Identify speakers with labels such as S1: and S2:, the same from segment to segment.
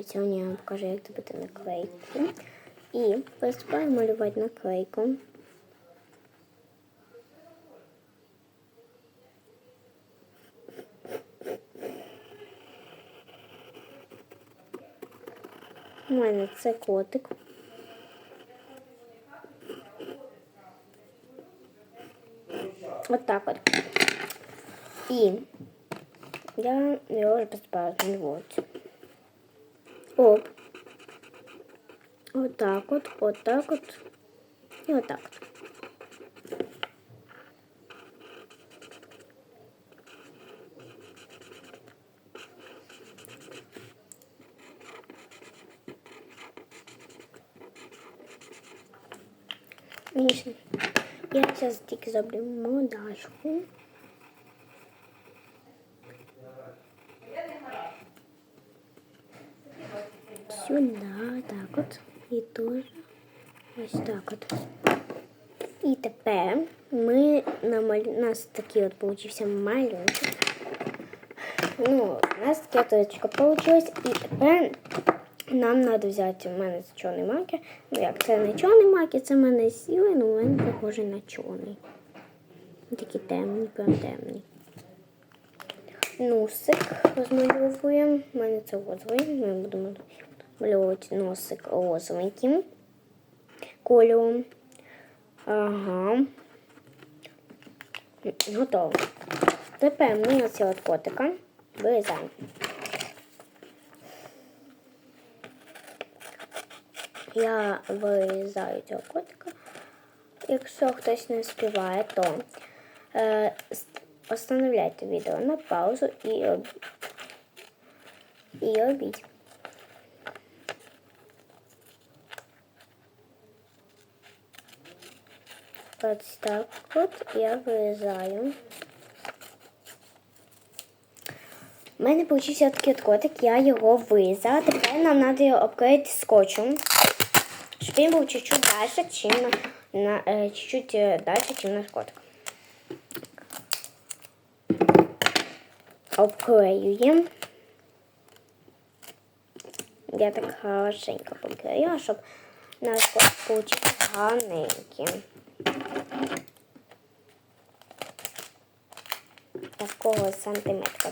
S1: І сьогодні я вам покажу, як зробити наклейку. І приступаю малювати наклейку. У мене це котик. Отак от. І я його вже приступаю змалювати. Оп. Отак от, отак от. І отак от. Міша, я зараз тільки зроблю модашку. Сюди, так от. І теж ось так от. І тепер ми намалю... У нас такий от получився малюнок. Ну, у нас така точка получилась. І тепер нам треба взяти у мене чорний маркер. Ну як, це не чорний маркер, це в мене сілий, але у мене на чорний. Такий темний, прям темний. Носик розмальовуємо. У мене це розовий. Ми будемо малювати носик розовеньким кольором. Ага. Готово. Тепер ми оцього от котика вирізаємо. Я вирізаю цього котика. Якщо хтось не співає, то е, остановляйте відео на паузу і, об... і робіть. Ось так от я вирізаю. У мене вийшов такий от котик, я його вирізала. Тепер нам треба його обклеїти скотчем, щоб він був чуть-чуть далі, чим на, на е, чуть-чуть е, далі, чим наш котик. Обклеюємо. Я так хорошенько поклеїла, щоб наш котик получився гарненьким. Такого сантиметра.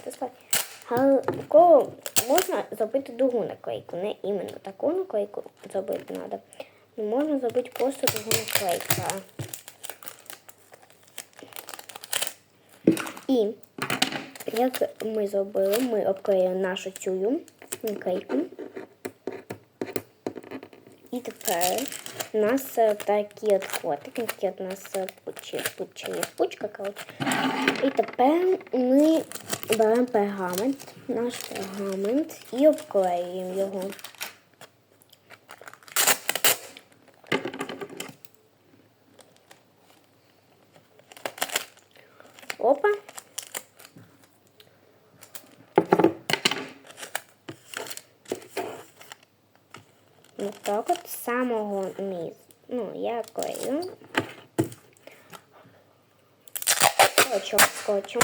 S1: Такого можна зробити другу наклейку, не іменно таку наклейку зробити треба. Можна зробити просто другу наклейку. І як ми зробили, ми обклеїли нашу цю наклейку. І тепер у нас е, такі от котики, такі от у нас е, пучі, пучі, пучка, коротше. І тепер ми беремо пергамент, наш пергамент і обклеюємо його. Опа. Так от самого низу. Ну, я клею. Скотчем, скотчем.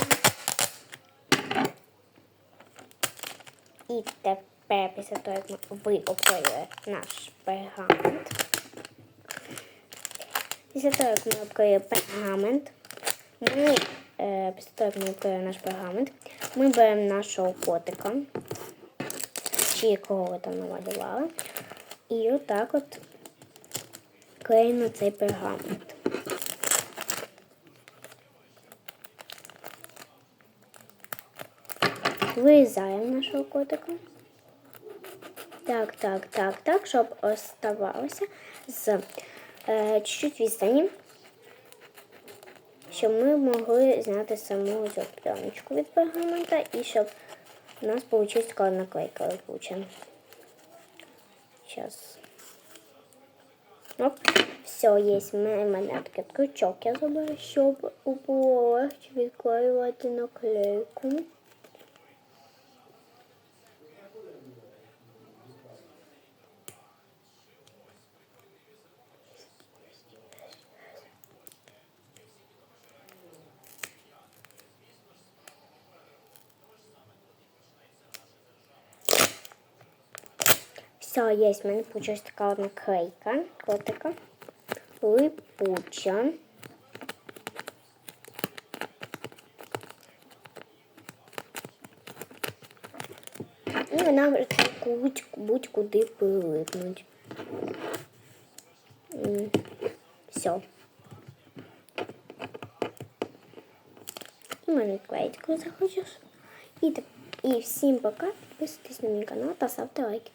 S1: І тепер після того, як ви обклеїли наш пергамент. Після того, як ми обклеїли пергамент, ми, е, після того, як ми обклеїли наш пергамент, ми беремо нашого котика, чи якого ви там намалювали, і отак от клеїмо цей пергамент. Вирізаємо нашого котика. Так, так, так, так, щоб оставалося з е, чуть-чуть відстані, щоб ми могли зняти саму цю пленочку від пергамента і щоб у нас вийшла наклейка липуча. Сейчас. Оп. Все, є в мене крючок. Я забыла щоб у легше відклеювати наклейку. Все, є, в мене получилась така одна клейка котика. Липуча. І вона може будь- будь-куди прилипнуть. Все. І мене клеїть, коли захочеш. І, так- і всім пока. Підписуйтесь на мій канал та ставте лайки.